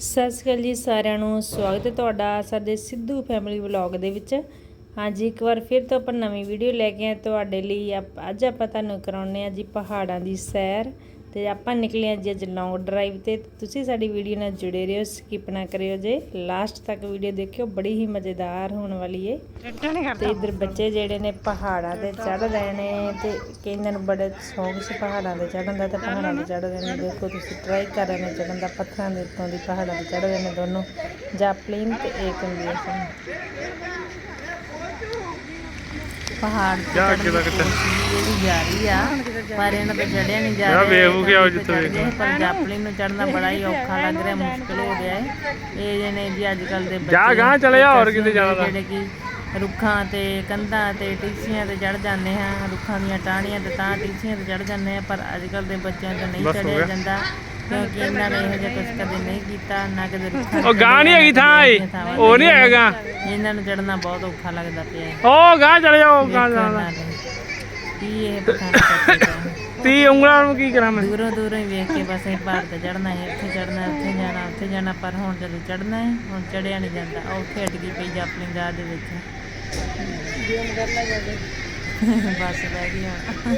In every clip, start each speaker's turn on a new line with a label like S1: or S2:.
S1: ਸਤਿ ਸ਼੍ਰੀ ਅਕਾਲ ਜੀ ਸਾਰਿਆਂ ਨੂੰ, ਸਵਾਗਤ ਹੈ ਤੁਹਾਡਾ ਸਾਡੇ ਸਿੱਧੂ ਫੈਮਿਲੀ ਵਲੌਗ ਦੇ ਵਿੱਚ। ਹਾਂਜੀ, ਇੱਕ ਵਾਰ ਫਿਰ ਤੋਂ ਆਪਾਂ ਨਵੀਂ ਵੀਡੀਓ ਲੈ ਕੇ ਆਏ ਤੁਹਾਡੇ ਲਈ ਆਪ- ਅੱਜ ਆਪਾਂ ਤੁਹਾਨੂੰ ਕਰਾਉਣੇ ਆ ਜੀ ਪਹਾੜਾਂ ਦੀ ਸੈਰ। ਤੇ ਆਪਾਂ ਨਿਕਲੇ ਆ ਜੀ ਅੱਜ ਲੌਂਗ ਡਰਾਈਵ ਤੇ। ਤੁਸੀਂ ਸਾਡੀ ਵੀਡੀਓ ਨਾਲ ਜੁੜੇ ਰਹੋ ਸਕਿਪ ਨਾ ਕਰਿਓ ਜੇ। ਲਾਸਟ ਤੱਕ ਵੀਡੀਓ ਦੇਖਿਓ ਬੜੀ ਹੀ ਮਜ਼ੇਦਾਰ ਹੋਣ ਵਾਲੀ ਏ। ਤੇ ਇਧਰ ਬੱਚੇ ਜਿਹੜੇ ਨੇ ਪਹਾੜਾਂ ਤੇ ਚੜ ਰਹੇ ਨੇ ਤੇ ਕਈਆਂ ਨੂੰ ਬੜੇ ਸ਼ੌਂਕ ਸੀ ਪਹਾੜਾਂ ਤੇ ਚੜਨ ਦਾ ਤੇ ਪਹਾੜਾਂ ਤੇ ਚੜ ਰਹੇ ਨੇ। ਦੇਖੋ ਤੁਸੀਂ ਟਰਾਈ ਕਰ ਰਹੇ ਨੇ ਚੜਨ ਦਾ ਪੱਥਰਾਂ ਦੇ ਉੱਤੋਂ ਦੀ ਪਹਾੜਾਂ ਤੇ ਚੜ ਰਹੇ ਨੇ ਦੋਨੋਂ। ਜਾਪਲਿਨ ਤੇ ਏਕ ਕੰਬੀਨੇਸ਼ਨ ਪਹਾੜ ਤੇ
S2: ਜਾ
S1: ਚੜ੍ਹਨ
S2: ਅੱਗੇ
S1: ਦੀ ਜਿਹੜੀ ਜਾਰੀ ਆ ਪਰ ਇਹਨਾਂ ਤੇ ਚੜਿਆ ਨਹੀਂ ਜਾ
S2: ਜਾ
S1: ਰਿਹਾ
S2: ਵੇਖੂ ਕਿ ਆਓ ਜਿੱਥੇ
S1: ਆ, ਪਰ ਜਾਪਲਿਨ ਨੂੰ ਚੜਨਾ ਬੜਾ ਹੀ ਔਖਾ ਲੱਗ ਰਿਹਾ ਮੁਸ਼ਕਲ ਹੋ ਰਿਹਾ ਹੈ। ਇਹ ਜਿਹਨੇ ਜੀ ਅੱਜ ਕੱਲ ਦੇ
S2: ਜਾ ਗਾਂਹ ਚਲੇ ਜਾ, ਹੋਰ ਕਿਤੇ ਜਾਣਾ ਤਾਂ।
S1: ਜਿਹੜੇ ਕਿ ਰੁੱਖਾਂ ਤੇ ਕੰਧਾਂ ਤੇ ਟੀਸੀਆਂ ਤੇ ਚੜ ਜਾਂਦੇ ਹਾਂ ਰੁੱਖਾਂ ਦੀਆਂ ਟਾਹਣੀਆਂ ਤੇ ਤਾਂ ਟੀਸੀਆਂ ਤੇ ਚੜ ਜਾਂਦੇ ਆ ਪਰ ਅੱਜ ਕੱਲ ਦੇ ਬੱਚਿਆਂ ਤੋਂ ਨਹੀਂ
S2: ਬਸ ਹੋ
S1: ਚੜਿਆ
S2: ਗਿਆ।
S1: ਜਾਂਦਾ ਕਿਉਂਕਿ ਇਹਨਾਂ ਨੇ ਇਹੋ ਜਿਹਾ ਕੁਝ ਕਦੇ ਨਹੀਂ ਕੀਤਾ ਨਾ ਕਦੇ ਰੁੱਖਾਂ
S2: ਉਹ ਗਾਂ ਨਹੀਂ ਹੈਗੀ ਥਾਂ ਏ ਉਹ ਨਹੀਂ ਹੈਗਾ।
S1: ਇਹਨਾਂ ਨੂੰ ਚੜਨਾ ਬਹੁਤ ਔਖਾ ਲੱਗਦਾ ਪਿਆ। ਹੈ
S2: ਉਹ ਗਾਂ ਚਲੇ ਜਾਓ ਗਾਂ ਜਾਣਾ।
S1: ਕੀ ਇਹ ਪਤਾ ਨਹੀਂ ਚੱਲਦਾ
S2: ਤੀ। ਉਂਗਲਾਂ ਨੂੰ ਕੀ ਕਰਾਂ ਮੈਂ?
S1: ਦੂਰੋਂ ਦੂਰੋਂ ਹੀ ਵੇਖ ਕੇ ਬਸ ਇਹ ਪਹਾੜ ਤੇ ਚੜਨਾ ਹੈ ਇੱਥੇ ਚੜਨਾ ਉੱਥੇ ਜਾਣਾ ਉੱਥੇ ਜਾਣਾ ਪਰ ਹੁਣ ਜਦੋਂ ਚੜਨਾ ਹੈ ਹੁਣ ਚੜਿਆ ਨਹੀਂ ਜਾਂਦਾ। ਉਹ ਅਟ ਗਈ ਪਈ ਆਪਣੀ ਗਾਹ ਦੇ ਵਿੱਚ। ਬਸ ਰਹਿ ਗਈ ਹੁਣ।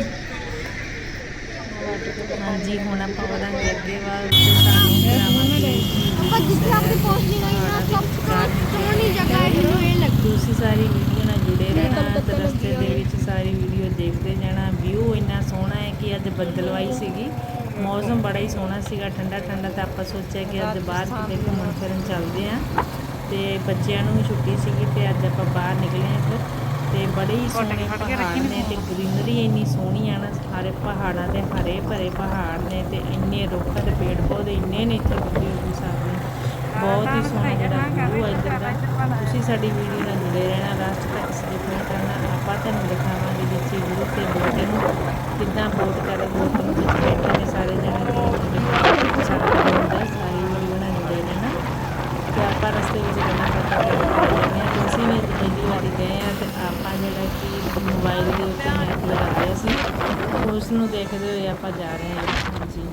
S1: ਹਾਂਜੀ ਹੁਣ ਆਪਾਂ ਵਧਾਂਗੇ ਅੱਗੇ ਵੱਲ ਤੇ ਸਾਨੂੰ ਕਰਾਵਾਂਗੇ
S3: ਆਪਾਂ ਜਿੱਥੇ ਆਪਣੀ ਪਹੁੰਚਣੀ ਹੋਈ ਨਾ ਸਭ ਤੋਂ ਸੋਹਣੀ ਜਗ੍ਹਾ ਹੈ ਮੈਨੂੰ ਇਹ ਲੱਗੀ
S1: ਤੁਸੀਂ ਸਾਰੀ ਵੀਡੀਓ ਨਾਲ ਜੁੜੇ ਰਹਿਣਾ ਤੇ ਰਸਤੇ ਦੇ ਵਿੱਚ ਸਾਰੀ ਵੀਡੀਓ ਦੇਖਦੇ ਜਾਣਾ ਵਿਊ ਇੰਨਾ ਸੋਹਣਾ ਹੈ ਕਿ ਅੱਜ ਬੱਦਲਵਾਈ ਸੀਗੀ। ਮੌਸਮ ਬੜਾ ਹੀ ਸੋਹਣਾ ਸੀਗਾ ਠੰਡਾ ਠੰਡਾ ਤਾਂ ਆਪਾਂ ਸੋਚਿਆ ਕਿ ਅੱਜ ਬਾਹਰ ਕਿਤੇ ਘੁੰਮਣ ਫਿਰਨ ਚੱਲਦੇ ਆਂ ਤੇ ਬੱਚਿਆਂ ਨੂੰ ਛੁੱਟੀ ਸੀਗੀ ਤੇ ਅੱਜ ਆਪਾਂ ਬਾਹਰ ਨਿਕਲੇ ਆਂ ਫਿਰ। ਤੇ ਬੜੇ ਹੀ ਸੋਹਣੇ ਪਹਾੜ ਨੇ ਤੇ ਗ੍ਰੀਨਰੀ ਇੰਨੀ ਸੋਹਣੀ ਆ ਨਾ ਸਾਰੇ ਪਹਾੜਾਂ ਤੇ ਹਰੇ ਭਰੇ ਪਹਾੜ ਨੇ ਤੇ ਇੰਨੇ ਰੁੱਖ ਤੇ ਪੇੜ ਪੌਦੇ ਇੰਨੇ ਨੇ ਇੱਥੇ ਬੁੱਢੀ ਬੁੱਢੀ ਸਾਹਿਬ ਬਹੁਤ ਹੀ ਸੋਹਣਾ ਜਿਹੜਾ ਵਿਊ ਇੱਧਰ ਦਾ। ਤੁਸੀਂ ਸਾਡੀ ਵੀਡੀਓ ਨਾਲ ਜੁੜੇ ਰਹਿਣਾ ਲਾਸਟ ਤੱਕ ਨਹੀਂ ਕਰਨਾ ਆਪਾਂ ਤੁਹਾਨੂੰ ਦਿਖਾਵਾਂਗੇ। ਨੀਚੇ ਗੁਰੂ ਤੇ ਬੋਟਿੰਗ ਕਿੱਦਾਂ ਬੋਟ ਕਰ ਬੋਟਿੰਗ ਵਿੱਚ ਬੈਠੇ ਨੇ ਸਾਰੇ ਜਣੇ ਤੇ ਸਾਰਾ ਕੰਮ ਹੁੰਦਾ ਸਾਰੀ ਵੀਡੀਓ ਨਾਲ ਜੁੜੇ ਰਹਿਣਾ ਤੇ ਆਪਾਂ ਰਸਤੇ ਵਿੱਚ ਗੱਲਾਂ ਕਰਦੇ ਜਾਂਦੇ ਹਾਂ। ਤੁਸੀਂ ਵੀ ਪਹਿਲੀ ਵਾਰੀ ਗਏ ਆ ਤੇ ਆਪਾਂ ਜਿਹੜਾ ਕਿ ਮੋਬਾਈਲ ਦੇ ਉੱਤੇ ਮੈਪ ਲਗਾ ਰਹੇ ਸੀ, ਉਸ ਨੂੰ ਦੇਖਦੇ ਹੋਏ ਆਪਾਂ ਜਾ ਰਹੇ ਹਾਂ ਹਾਂਜੀ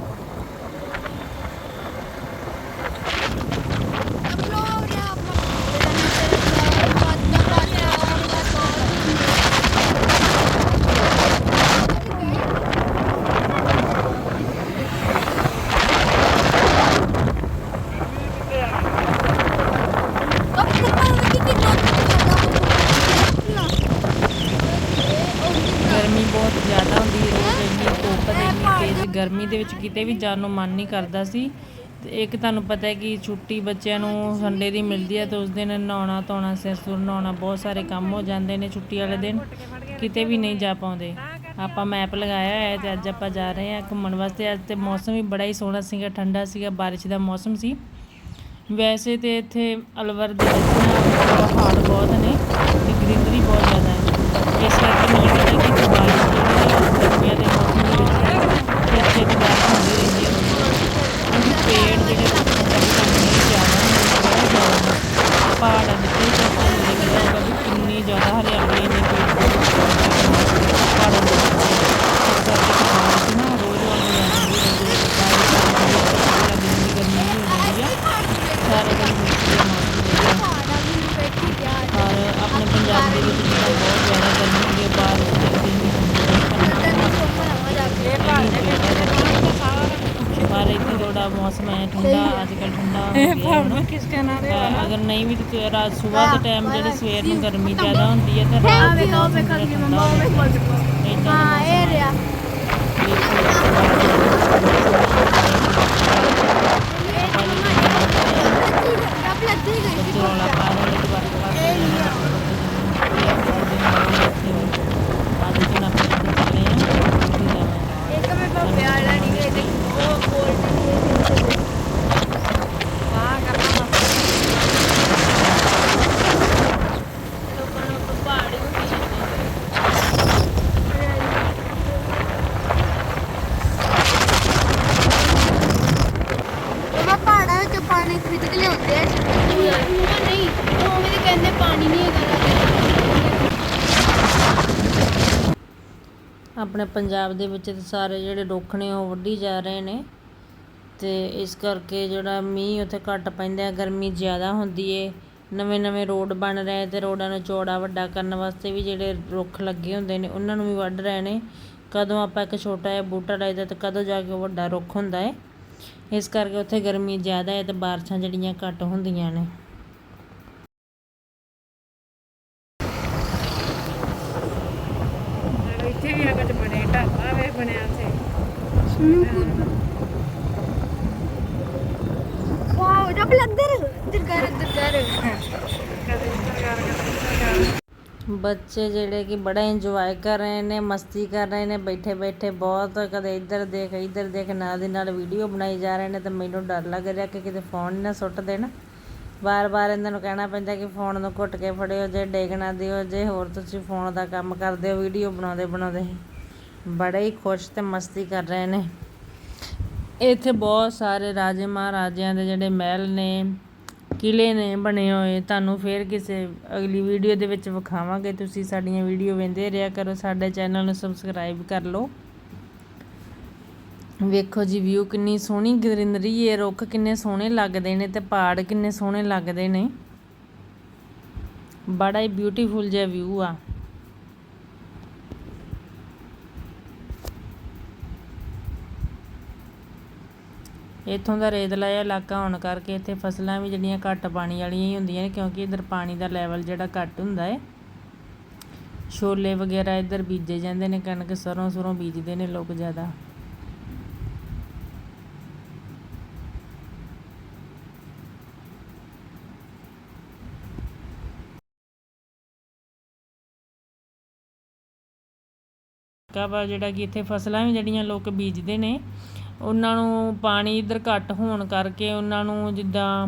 S1: ਗਰਮੀ ਬਹੁਤ ਜ਼ਿਆਦਾ ਹੁੰਦੀ ਹੈ ਰੋਜ਼ ਇੰਨੀ ਧੁੱਪ ਤੇ ਇੰਨੀ ਤੇਜ਼ ਗਰਮੀ ਦੇ ਵਿੱਚ ਕਿਤੇ ਵੀ ਜਾਣ ਨੂੰ ਮਨ ਨਹੀਂ ਕਰਦਾ ਸੀ। ਤੇ ਇੱਕ ਤੁਹਾਨੂੰ ਪਤਾ ਹੈ ਕਿ ਛੁੱਟੀ ਬੱਚਿਆਂ ਨੂੰ ਸੰਡੇ ਦੀ ਮਿਲਦੀ ਹੈ ਤੇ ਉਸ ਦਿਨ ਨਹਾਉਣਾ, ਧੋਣਾ, ਸਿਰ ਸੁਰ ਨਹਾਉਣਾ ਬਹੁਤ ਸਾਰੇ ਕੰਮ ਹੋ ਜਾਂਦੇ ਨੇ ਛੁੱਟੀ ਵਾਲੇ ਦਿਨ। ਕਿਤੇ ਵੀ ਨਹੀਂ ਜਾ ਪਾਉਂਦੇ। ਆਪਾਂ ਮੈਪ ਲਗਾਇਆ ਹੈ ਤੇ ਅੱਜ ਆਪਾਂ ਜਾ ਰਹੇ ਹਾਂ ਘੁੰਮਣ ਵਾਸਤੇ। ਅੱਜ ਤੇ ਮੌਸਮ ਵੀ ਬੜਾ ਹੀ ਸੋਹਣਾ ਸੀਗਾ, ਠੰਡਾ ਸੀਗਾ, ਬਾਰਿਸ਼ ਦਾ ਮੌਸਮ ਸੀ। ਵੈਸੇ ਤੇ ਇੱਥੇ ਅਲਵਰ ਦੇ ਵਿੱਚ ਪਹਾੜ ਬਹੁਤ ਨੇ ਤੇ ਗ੍ਰੀਨਰੀ ਬਹੁਤ ਜ਼ਿਆਦਾ ਹੈ ਇਸ ਕਰਕੇ ਮੈਨੂੰ ਲੱਗਦਾ ਕਿ ਬਾਰਿਸ਼ ਜਿਹੜੀ ਹੈ ਉਹ ਗਰਮੀਆਂ ਦੇ ਮੌਸਮ ਦੇ ਵਿੱਚ ਇੱਥੇ ਦੀ ਬਾਰਿਸ਼ ਹੁੰਦੀ ਰਹਿੰਦੀ ਹੈ ਕਿਉਂਕਿ ਪੇੜ ਜਿਹੜੇ ਰੁੱਖਾਂ ਦਾ ਵੀ ਕੰਮ ਨਹੀਂ ਜ਼ਿਆਦਾ ਨੇ ਬਹੁਤ ਜ਼ਿਆਦਾ ਨੇ ਪਹਾੜਾਂ ਦੇ ਉੱਤੇ ਤਾਂ ਆਪਾਂ ਨੂੰ ਦੇਖਦਾ ਹੋਗਾ ਵੀ ਕਿੰਨੀ ਜ਼ਿਆਦਾ ਹਰਿਆਲੀ ਨੇ ਪੇੜ ਪੌਦੇ ਪਹਾੜਾਂ ਦੇ ਉੱਤੇ ਇਸ ਕਰਕੇ ਬਾਰਿਸ਼ ਨਾ ਰੋਜ਼ ਆਉਂਦੀ ਜਾਂਦੀ ਰਹਿੰਦੀ ਹੈ ਬਾਰਿਸ਼ ਆਉਂਦੀ ਹੈ ਤਾਂ ਪੂਰਾ ਦਿਨ ਦੀ ਗਰਮੀ ਹੋ ਜਾਂਦੀ ਆ ਸਾਰੇ ਦਿਨ ਮਿੱਟੀ ਦੇ ਮੌਸਮ ਦੇ ਔਰ ਆਪਣੇ ਪੰਜਾਬ ਦੇ ਵਿੱਚ ਜਿੱਦਾਂ ਬਹੁਤ ਜ਼ਿਆਦਾ ਗਰਮੀ ਹੁੰਦੀ ਹੈ ਬਾਰਿਸ਼ ਜਲਦੀ ਨਹੀਂ ਹੁੰਦੀ ਪਰ ਇੱਥੇ ਥੋੜਾ ਮੌਸਮ ਹੈ ਠੰਡਾ ਅੱਜ ਕੱਲ ਠੰਡਾ ਹੋ ਗਿਆ ਅਗਰ ਨਹੀਂ ਵੀ ਤੇ ਰਾਤ ਸਵੇਰ ਦੇ ਟਾਈਮ ਜਿਹੜੇ ਸਵੇਰ ਨੂੰ ਗਰਮੀ ਜ਼ਿਆਦਾ ਹੁੰਦੀ ਹੈ ਤੇ ਰਾਤ ਦੇ ਮੌਸਮ ਜਿਹੜਾ ਠੰਡਾ ਹੋ ਜਾਂਦਾ ਹੈ ਏਦਾਂ ਦਾ
S3: ਹਾਂ ਇਹ ਰਿਹਾ ਰੱਬ ਲੱਗੀ ਗਈ ਸੀ
S1: ਰੌਲਾ ਪਾ ਰਹੇ ਨੇ ਕਿ ਬਸ ਬਸ ਅੱਜ ਤੋਂ ਆਪਾਂ ਕਿੱਥੇ ਚੱਲੇ ਹਾਂ ਉੱਥੇ ਜਾਵਾਂਗੇ
S3: ਇੱਕ ਮੈਂ ਭੱਬੇ ਵਾਲਾ ਨਹੀਂ ਗਏ ਤੇ ਉਹ ਗੋਲ ਵਾਹ ਕਰਨਾ ਲੋਕਾਂ ਨੂੰ ਪਹਾੜੀ ਉਹ ਪਹਾੜਾਂ ਵਿੱਚ ਪਾਣੀ ਖਿੱਚ ਕੇ ਲਿਆਉਂਦੇ ਆ ਨਹੀਂ ਉਹ ਵੀ ਕਹਿੰਦੇ ਪਾਣੀ ਨਹੀਂ ਹੈਗਾ
S1: ਆਪਣੇ ਪੰਜਾਬ ਦੇ ਵਿੱਚ ਤਾਂ ਸਾਰੇ ਜਿਹੜੇ ਰੁੱਖ ਨੇ ਉਹ ਵੱਢੀ ਜਾ ਰਹੇ ਨੇ ਅਤੇ ਇਸ ਕਰਕੇ ਜਿਹੜਾ ਮੀਂਹ ਉੱਥੇ ਘੱਟ ਪੈਂਦਾ ਗਰਮੀ ਜ਼ਿਆਦਾ ਹੁੰਦੀ ਏ, ਨਵੇਂ ਨਵੇਂ ਰੋਡ ਬਣ ਰਹੇ ਅਤੇ ਰੋਡਾਂ ਨੂੰ ਚੌੜਾ ਵੱਡਾ ਕਰਨ ਵਾਸਤੇ ਵੀ ਜਿਹੜੇ ਰੁੱਖ ਲੱਗੇ ਹੁੰਦੇ ਨੇ ਉਹਨਾਂ ਨੂੰ ਵੀ ਵੱਢ ਰਹੇ ਨੇ। ਕਦੋਂ ਆਪਾਂ ਇੱਕ ਛੋਟਾ ਜਿਹਾ ਬੂਟਾ ਲਾਈਦਾ ਤੇ ਕਦੋਂ ਜਾ ਕੇ ਉਹ ਵੱਡਾ ਰੁੱਖ ਹੁੰਦਾ ਹੈ ਇਸ ਕਰਕੇ ਉੱਥੇ ਗਰਮੀ ਜ਼ਿਆਦਾ ਹੈ ਤੇ ਬਾਰਿਸ਼ਾਂ ਜਿਹੜੀਆਂ ਘੱਟ ਹੁੰਦੀਆਂ ਨੇ
S2: ਇੱਥੇ ਵੀ ਅਗਰ ਬਣੇ ਢਾਬਾ ਵੇ ਬਣਿਆ ਉੱਥੇ
S3: ਵਾਓ ਰੱਬ ਲੱਦਰ ਇੱਧਰ ਕਰ ਇੱਧਰ ਕਰ
S2: ਕਦੇ ਸਰਕਾਰ ਕਦੇ ਸਰਕਾਰ
S1: ਬੱਚੇ ਜਿਹੜੇ ਕਿ ਬੜਾ ਇੰਜੋਏ ਕਰ ਰਹੇ ਨੇ ਮਸਤੀ ਕਰ ਰਹੇ ਨੇ ਬੈਠੇ ਬੈਠੇ ਬਹੁਤ ਕਦੇ ਇੱਧਰ ਦੇਖ ਇੱਧਰ ਦੇਖ ਨਾਲ ਦੀ ਨਾਲ ਵੀਡੀਓ ਬਣਾਈ ਜਾ ਰਹੇ ਨੇ ਤੇ ਮੈਨੂੰ ਡਰ ਲੱਗ ਰਿਹਾ ਕਿ ਕਿਤੇ ਫੋਨ ਨਾ ਸੁੱਟ ਦੇਣ ਵਾਰ-ਵਾਰ ਇਹਨਾਂ ਨੂੰ ਕਹਿਣਾ ਪੈਂਦਾ ਕਿ ਫੋਨ ਨੂੰ ਘੁੱਟ ਕੇ ਫੜਿਓ ਜੇ ਡੇਗਣਾ ਦਿਓ ਜੇ ਹੋਰ ਤੁਸੀਂ ਫੋਨ ਦਾ ਕੰਮ ਕਰਦੇ ਹੋ ਵੀਡੀਓ ਬਣਾਉਂਦੇ ਬਣਾਉਂਦੇ ਬੜੇ ਹੀ ਖੁਸ਼ ਤੇ ਮਸਤੀ ਕਰ ਰਹੇ ਨੇ। ਇੱਥੇ ਬਹੁਤ ਸਾਰੇ ਰਾਜੇ ਮਹਾਰਾਜਿਆਂ ਦੇ ਜਿਹੜੇ ਮਹਿਲ ਨੇ ਕਿਲੇ ਨੇ ਬਣੇ ਹੋਏ। ਤੁਹਾਨੂੰ ਫੇਰ ਕਿਸੇ ਅਗਲੀ ਵੀਡੀਓ ਦੇ ਵਿੱਚ ਵਿਖਾਵਾਂਗੇ। ਤੁਸੀਂ ਸਾਡੀਆਂ ਵੀਡੀਓ ਵੇਂਦੇ ਰਿਹਾ ਕਰੋ, ਸਾਡੇ ਚੈਨਲ ਨੂੰ ਸਬਸਕ੍ਰਾਈਬ ਕਰ ਲਓ। ਵੇਖੋ ਜੀ, ਵਿਊ ਕਿੰਨੀ ਸੋਹਣੀ ਗ੍ਰੀਨਰੀ ਹੈ ਰੁੱਖ ਕਿੰਨੇ ਸੋਹਣੇ ਲੱਗਦੇ ਨੇ ਤੇ ਪਹਾੜ ਕਿੰਨੇ ਸੋਹਣੇ ਲੱਗਦੇ ਨੇ। ਬੜਾ ਹੀ ਬਿਊਟੀਫੁਲ ਜਿਹਾ ਵਿਊ ਆ। ਇੱਥੋਂ ਦਾ ਰੇਤਲਾ ਜਿਹਾ ਇਲਾਕਾ ਹੋਣ ਕਰਕੇ ਇੱਥੇ ਫਸਲਾਂ ਵੀ ਜਿਹੜੀਆਂ ਘੱਟ ਪਾਣੀ ਵਾਲੀਆਂ ਹੀ ਹੁੰਦੀਆਂ ਨੇ, ਕਿਉਂਕਿ ਇਧਰ ਪਾਣੀ ਦਾ ਲੈਵਲ ਜਿਹੜਾ ਘੱਟ ਹੁੰਦਾ ਹੈ ਛੋਲੇ ਵਗੈਰਾ ਇੱਧਰ ਬੀਜੇ ਜਾਂਦੇ ਨੇ, ਕਣਕ ਸਰੋਂ ਸਰੋਂ ਬੀਜਦੇ ਨੇ ਲੋਕ ਜ਼ਿਆਦਾ। ਇਲਾਕਾ ਜਿਹੜਾ ਕਿ ਇੱਥੇ ਫਸਲਾਂ ਵੀ ਜਿਹੜੀਆਂ ਲੋਕ ਬੀਜਦੇ ਨੇ ਉਹਨਾਂ ਨੂੰ ਪਾਣੀ ਇੱਧਰ ਘੱਟ ਹੋਣ ਕਰਕੇ ਉਹਨਾਂ ਨੂੰ ਜਿੱਦਾਂ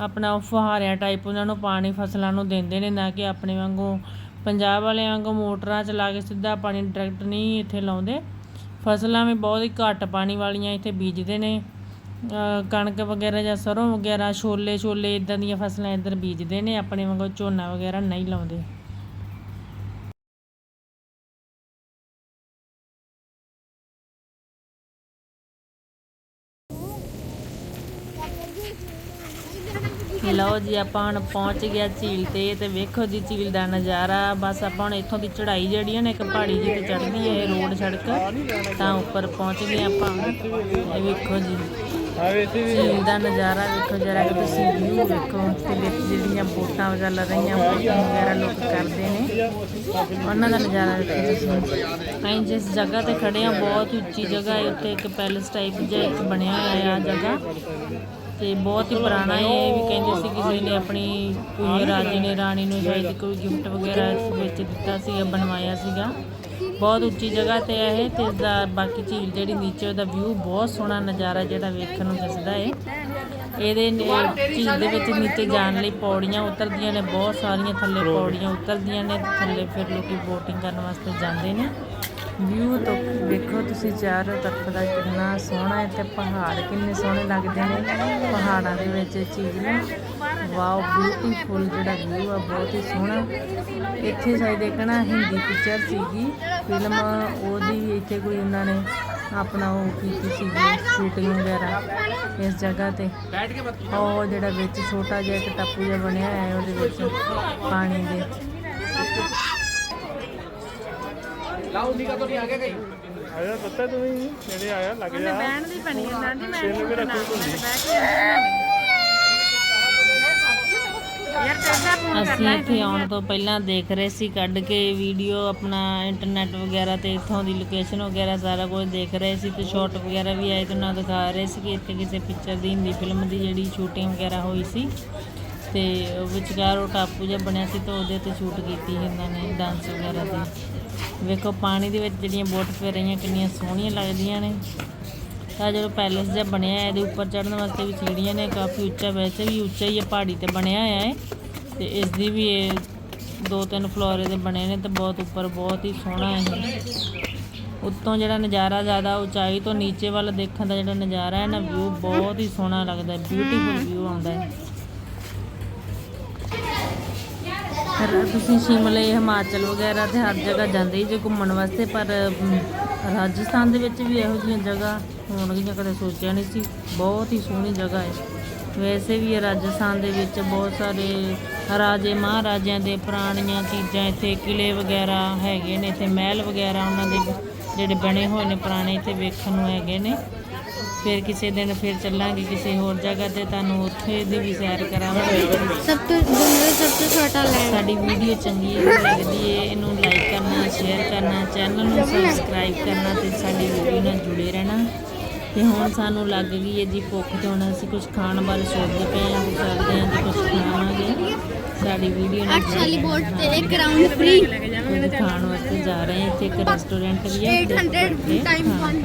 S1: ਆਪਣਾ ਫੁਹਾਰਿਆਂ ਟਾਈਪ ਉਹਨਾਂ ਨੂੰ ਪਾਣੀ ਫਸਲਾਂ ਨੂੰ ਦਿੰਦੇ ਨੇ, ਨਾ ਕਿ ਆਪਣੇ ਵਾਂਗੂ ਪੰਜਾਬ ਵਾਲਿਆਂ ਵਾਂਗੂ ਮੋਟਰਾਂ ਚਲਾ ਕੇ ਸਿੱਧਾ ਪਾਣੀ ਡਾਇਰੈਕਟ ਨਹੀਂ ਇੱਥੇ ਲਾਉਂਦੇ। ਫਸਲਾਂ ਵੀ ਬਹੁਤ ਹੀ ਘੱਟ ਪਾਣੀ ਵਾਲੀਆਂ ਇੱਥੇ ਬੀਜਦੇ ਨੇ। ਕਣਕ ਵਗੈਰਾ ਜਾਂ ਸਰੋਂ ਵਗੈਰਾ ਛੋਲੇ ਛੋਲੇ ਇਦਾਂ ਦੀਆਂ ਫਸਲਾਂ ਇੱਧਰ ਬੀਜਦੇ ਨੇ, ਆਪਣੇ ਵਾਂਗੂ ਝੋਨਾ ਵਗੈਰਾ ਨਹੀਂ ਲਾਉਂਦੇ। ਲਓ ਜੀ, ਆਪਾਂ ਹੁਣ ਪਹੁੰਚ ਗਿਆ ਝੀਲ ਤੇ ਤੇ ਵੇਖੋ ਜੀ ਝੀਲ ਦਾ ਨਜ਼ਾਰਾ। ਬਸ ਆਪਾਂ ਹੁਣ ਇੱਥੋਂ ਦੀ ਚੜ੍ਹਾਈ ਜਿਹੜੀ ਹੈ ਨਾ, ਇੱਕ ਪਹਾੜੀ ਜੀ ਤੇ ਚੜ੍ਹਦੀ ਹੈ ਰੋਡ ਸੜਕ। ਤਾਂ ਉੱਪਰ ਪਹੁੰਚ ਗਏ ਆਪਾਂ। ਇਹ ਵੇਖੋ ਜੀ, ਝੀਲ ਦਾ ਨਜ਼ਾਰਾ ਵੇਖੋ ਜਰਾ ਕਿ ਤੁਸੀਂ ਵਿਊ ਵੇਖੋ। ਤੇ ਵਿੱਚ ਜਿਹੜੀਆਂ ਬੋਟਾਂ ਵਗੈਰਾ ਰਹੀਆਂ, ਬੋਟਾਂ ਵਗੈਰਾ ਲੋਕ ਕਰਦੇ ਨੇ। ਉਹਨਾਂ ਦਾ ਨਜ਼ਾਰਾ ਵੇਖੋ ਤੁਸੀਂ। ਅਸੀਂ ਜਿਸ ਜਗ੍ਹਾ ਤੇ ਖੜੇ ਆ, ਬਹੁਤ ਉੱਚੀ ਜਗ੍ਹਾ ਹੈ। ਉੱਤੇ ਇੱਕ ਪੈਲਸ ਟਾਈਪ ਜਿਹਾ ਇੱਕ ਬਣਿਆ ਹੋਇਆ ਆ ਜਗ੍ਹਾ। ਤੇ ਬਹੁਤ ਹੀ ਪੁਰਾਣਾ ਹੈ ਇਹ ਵੀ ਕਹਿੰਦੇ ਸੀ ਕਿਸੇ ਨੇ ਆਪਣੀ ਕੋਈ ਰਾਜੇ ਨੇ, ਰਾਣੀ ਨੂੰ ਸ਼ਾਇਦ ਕੋਈ ਗਿਫਟ ਵਗੈਰਾ ਵਿੱਚ ਦਿੱਤਾ ਸੀਗਾ, ਬਣਵਾਇਆ ਸੀਗਾ। ਬਹੁਤ ਉੱਚੀ ਜਗ੍ਹਾ ਤੇ ਹੈ ਇਹ ਤੇ ਇਸਦਾ ਬਾਕੀ ਝੀਲ ਜਿਹੜੀ ਨੀਚੇ ਉਹਦਾ ਵਿਊ ਬਹੁਤ ਸੋਹਣਾ ਨਜ਼ਾਰਾ ਜਿਹੜਾ ਵੇਖਣ ਨੂੰ ਦਿਸਦਾ ਹੈ ਇਹਦੇ ਝੀਲ ਦੇ ਵਿੱਚ ਨੀਚੇ ਜਾਣ ਲਈ ਪੌੜੀਆਂ ਉਤਰਦੀਆਂ ਨੇ, ਬਹੁਤ ਸਾਰੀਆਂ ਥੱਲੇ ਪੌੜੀਆਂ ਉਤਰਦੀਆਂ ਨੇ, ਥੱਲੇ ਫਿਰ ਲੋਕੀ ਬੋਟਿੰਗ ਕਰਨ ਵਾਸਤੇ ਜਾਂਦੇ ਨੇ। ਵਿਊ ਤੋਂ ਵੇਖੋ ਤੁਸੀਂ ਚਾਰੋਂ ਤਰਫ ਦਾ ਕਿੰਨਾ ਸੋਹਣਾ ਹੈ ਤੇ ਪਹਾੜ ਕਿੰਨੇ ਸੋਹਣੇ ਲੱਗਦੇ ਨੇ। ਪਹਾੜਾਂ ਦੇ ਵਿੱਚ ਝੀਲ ਵਾਓ ਬਿਊਟੀਫੁਲ ਜਿਹੜਾ ਵਿਊ ਆ ਬਹੁਤ ਹੀ ਸੋਹਣਾ। ਇੱਥੇ ਸ਼ਾਇਦ ਦੇਖਣਾ ਹਿੰਦੀ ਪਿਕਚਰ ਸੀਗੀ ਫਿਲਮ ਉਹਦੀ ਇੱਥੇ ਕੋਈ ਉਹਨਾਂ ਨੇ ਆਪਣਾ ਉਹ ਕੀਤੀ ਸੀਗੀ ਸ਼ੂਟਿੰਗ ਵਗੈਰਾ ਇਸ ਜਗ੍ਹਾ ਤੇ। ਉਹ ਜਿਹੜਾ ਵਿੱਚ ਛੋਟਾ ਜਿਹਾ ਇੱਕ ਟਾਪੂ ਜਿਹਾ ਬਣਿਆ ਹੋਇਆ ਹੈ ਉਹਦੇ ਵਿੱਚ ਪਾਣੀ ਦੇ।
S2: ਆਇਆ ਪਤਾ ਤੂੰ ਆਇਆ ਲੱਗ ਜਾ। ਦੀ ਮੈਂ ਤੈਨੂੰ
S1: ਅਸੀਂ ਇੱਥੇ ਆਉਣ ਤੋਂ ਪਹਿਲਾਂ ਦੇਖ ਰਹੇ ਸੀ ਕੱਢ ਕੇ ਵੀਡੀਓ ਆਪਣਾ ਇੰਟਰਨੈਟ ਵਗੈਰਾ ਤੇ ਇੱਥੋਂ ਦੀ ਲੋਕੇਸ਼ਨ ਵਗੈਰਾ ਸਾਰਾ ਕੁਝ ਦੇਖ ਰਹੇ ਸੀ ਤੇ ਸ਼ਾਟ ਵਗੈਰਾ ਵੀ ਆਏ ਤੇ ਉਹਨਾਂ ਦਿਖਾ ਰਹੇ ਸੀ ਕਿ ਇੱਥੇ ਕਿਸੇ ਪਿਕਚਰ ਦੀ ਹਿੰਦੀ ਫਿਲਮ ਦੀ ਜਿਹੜੀ ਸ਼ੂਟਿੰਗ ਵਗੈਰਾ ਹੋਈ ਸੀ। ਤੇ ਉਹ ਵਿਚਕਾਰ ਉਹ ਟਾਪੂ ਜਿਹਾ ਬਣਿਆ ਸੀ ਤੇ ਉਹਦੇ ਤੇ ਸ਼ੂਟ ਕੀਤੀ ਸੀ ਇਹਨਾਂ ਨੇ ਡਾਂਸ ਵਗੈਰਾ ਦੀ। ਵੇਖੋ, ਪਾਣੀ ਦੇ ਵਿੱਚ ਜਿਹੜੀਆਂ ਬੋਟ ਫਿਰ ਰਹੀਆਂ, ਕਿੰਨੀਆਂ ਸੋਹਣੀਆਂ ਲੱਗਦੀਆਂ ਨੇ। ਤਾਂ ਜਦੋਂ ਪੈਲੇਸ ਜਿਹਾ ਬਣਿਆ ਇਹਦੇ ਉੱਪਰ ਚੜ੍ਹਨ ਵਾਸਤੇ ਵੀ ਸੀੜੀਆਂ ਨੇ, ਕਾਫੀ ਉੱਚਾ, ਵੈਸੇ ਵੀ ਉੱਚਾ ਹੀ ਹੈ ਪਹਾੜੀ ਤੇ ਬਣਿਆ ਹੋਇਆ ਹੈ ਤੇ ਇਸ ਦੀ ਵੀ ਇਹ ਦੋ ਤਿੰਨ ਫਲੋਰੇ ਦੇ ਬਣੇ ਨੇ ਤੇ ਬਹੁਤ ਉੱਪਰ ਬਹੁਤ ਹੀ ਸੋਹਣਾ ਹੈ ਉੱਤੋਂ ਜਿਹੜਾ ਨਜ਼ਾਰਾ ਜ਼ਿਆਦਾ ਉਚਾਈ ਤੋਂ ਨੀਚੇ ਵੱਲ ਦੇਖਣ ਦਾ ਜਿਹੜਾ ਨਜ਼ਾਰਾ ਹੈ ਨਾ, ਵਿਊ ਬਹੁਤ ਹੀ ਸੋਹਣਾ ਲੱਗਦਾ ਹੈ ਬਿਊਟੀਫੁਲ ਵਿਊ ਆਉਂਦਾ ਹੈ। ਤੁਸੀਂ ਸ਼ਿਮਲੇ, ਹਿਮਾਚਲ ਵਗੈਰਾ ਤੇ ਹਰ ਜਗ੍ਹਾ ਜਾਂਦੇ ਹੀ ਜੇ ਘੁੰਮਣ ਵਾਸਤੇ, ਪਰ ਰਾਜਸਥਾਨ ਦੇ ਵਿੱਚ ਵੀ ਇਹੋ ਜਿਹੀਆਂ ਜਗ੍ਹਾ ਹੋਣਗੀਆਂ ਕਦੇ ਸੋਚਿਆ ਨਹੀਂ ਸੀ। ਬਹੁਤ ਹੀ ਸੋਹਣੀ ਜਗ੍ਹਾ ਹੈ। ਵੈਸੇ ਵੀ ਇਹ ਰਾਜਸਥਾਨ ਦੇ ਵਿੱਚ ਬਹੁਤ ਸਾਰੇ ਰਾਜੇ, ਮਹਾਰਾਜਿਆਂ ਦੇ ਪੁਰਾਣੀਆਂ ਚੀਜ਼ਾਂ ਇੱਥੇ ਕਿਲੇ ਵਗੈਰਾ ਹੈਗੇ ਨੇ, ਇੱਥੇ ਮਹਿਲ ਵਗੈਰਾ ਉਹਨਾਂ ਦੇ ਜਿਹੜੇ ਬਣੇ ਹੋਏ ਨੇ ਪੁਰਾਣੇ, ਇੱਥੇ ਵੇਖਣ ਨੂੰ ਹੈਗੇ ਨੇ। ਫਿਰ ਕਿਸੇ ਦਿਨ ਫਿਰ ਚੱਲਾਂਗੇ ਕਿਸੇ ਹੋਰ ਜਗ੍ਹਾ ਤੇ ਤੁਹਾਨੂੰ ਉੱਥੇ ਦੀ ਵੀ ਸੈਰ ਕਰਾਵਾਂਗੇ।
S3: ਸਭ ਤੋਂ ਦੁਨੀਆ ਸਭ ਤੋਂ ਛੋਟਾ ਲੈਂਡ
S1: ਸਾਡੀ ਵੀਡੀਓ ਚੰਗੀ ਲੱਗਦੀ ਹੈ ਇਹਨੂੰ ਲਾਈਕ ਕਰਨਾ ਸ਼ੇਅਰ ਕਰਨਾ ਚੈਨਲ ਨੂੰ ਸਬਸਕ੍ਰਾਈਬ ਕਰਨਾ ਤੇ ਸਾਡੀ ਵੀਡੀਓ ਨਾਲ ਜੁੜੇ ਰਹਿਣਾ। ਤੇ ਹੁਣ ਸਾਨੂੰ ਲੱਗ ਗਈ ਹੈ ਜੀ ਭੁੱਖ ਤੇ ਹੁਣ ਅਸੀਂ ਕੁਝ ਖਾਣ ਬਾਰੇ ਸੋਚਦੇ ਪਏ ਹਾਂ ਤੇ ਚੱਲਦੇ ਹਾਂ ਜੀ ਕੁਝ ਖਾਵਾਂਗੇ। ਸਾਡੀ ਵੀਡੀਓ ਨਾਲ
S3: ਅਕਸ਼ਾਲੀ ਬੋਰਡ ਤੇ ਗਰਾਊਂਡ ਫ੍ਰੀ
S1: ਖਾਣ ਵਾਸਤੇ ਜਾ ਰਹੇ ਹਾਂ ਇੱਥੇ ਇੱਕ ਰੈਸਟੋਰੈਂਟ ਵੀ ਹੈ
S3: 800 ਟਾਈਮ
S1: 1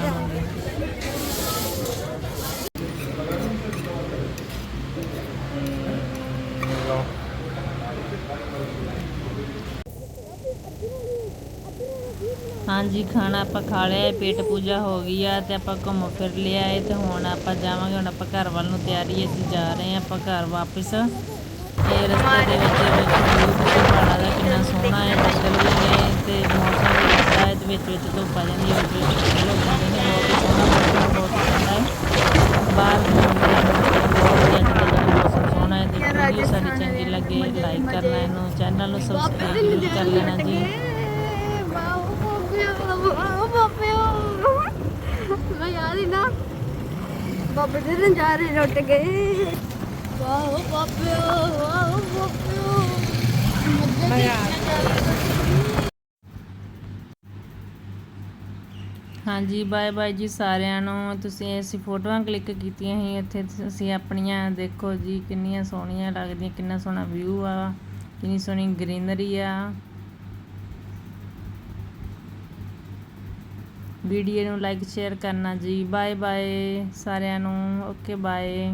S1: ਹਾਂਜੀ, ਖਾਣਾ ਆਪਾਂ ਖਾ ਲਿਆ, ਪੇਟ ਪੂਜਾ ਹੋ ਗਈ ਆ ਤੇ ਆਪਾਂ ਘੁੰਮ ਫਿਰ ਲਿਆ ਹੈ ਤੇ ਹੁਣ ਆਪਾਂ ਜਾਵਾਂਗੇ, ਹੁਣ ਆਪਾਂ ਘਰ ਵੱਲ ਨੂੰ ਤਿਆਰੀ ਅਸੀਂ ਜਾ ਰਹੇ ਹਾਂ ਆਪਾਂ ਘਰ ਵਾਪਸ। ਤੇ ਰਸਤੇ ਦੇ ਵਿੱਚ ਵਿੱਚ view ਦਾ ਕਿੰਨਾ ਸੋਹਣਾ ਹੈ ਬੱਦਲ ਵੀ ਨੇ ਤੇ ਮੌਸਮ ਵੀ ਅੱਛਾ ਹੈ ਤੇ ਵਿੱਚ ਵਿੱਚ ਧੁੱਪ ਆ ਜਾਂਦੀ ਹੈ ਵਿੱਚ ਵਿੱਚ ਬੱਦਲ ਹੋ ਨੇ ਬਹੁਤ ਹੀ ਸੋਹਣਾ ਮੌਸਮ, ਬਹੁਤ ਹੀ ਹੈ ਬਾਹਰ ਸਾਡੀ ਚੰਗੀ ਲੱਗੇ ਲਾਈਕ ਕਰਨਾ ਇਹਨੂੰ, ਚੈਨਲ ਨੂੰ ਸਬਸਕ੍ਰਾਈਬ ਕਰ ਲੈਣਾ ਜੀ।
S3: ਮੈਂ ਯਾਦ ਹੀ ਨਾ ਬਾਬੇ ਦੇ ਨਜ਼ਾਰੇ ਲੁੱਟ ਗਏ ਵਾਓ ਬਾਬੇ ਵਾਓ ਬਾਬੇ।
S1: ਹਾਂਜੀ ਬਾਏ ਬਾਏ ਜੀ ਸਾਰਿਆਂ ਨੂੰ। ਤੁਸੀਂ ਅਸੀਂ ਫੋਟੋਆਂ ਕਲਿੱਕ ਕੀਤੀਆਂ ਸੀ ਇੱਥੇ ਅਸੀਂ ਆਪਣੀਆਂ ਦੇਖੋ ਜੀ ਕਿੰਨੀਆਂ ਸੋਹਣੀਆਂ ਲੱਗਦੀਆਂ ਕਿੰਨਾ ਸੋਹਣਾ ਵਿਊ ਆ ਕਿੰਨੀ ਸੋਹਣੀ ਗ੍ਰੀਨਰੀ ਆ। ਵੀਡੀਓ ਨੂੰ ਲਾਈਕ ਸ਼ੇਅਰ ਕਰਨਾ ਜੀ। ਬਾਏ ਬਾਏ ਸਾਰਿਆਂ ਨੂੰ। Okay bye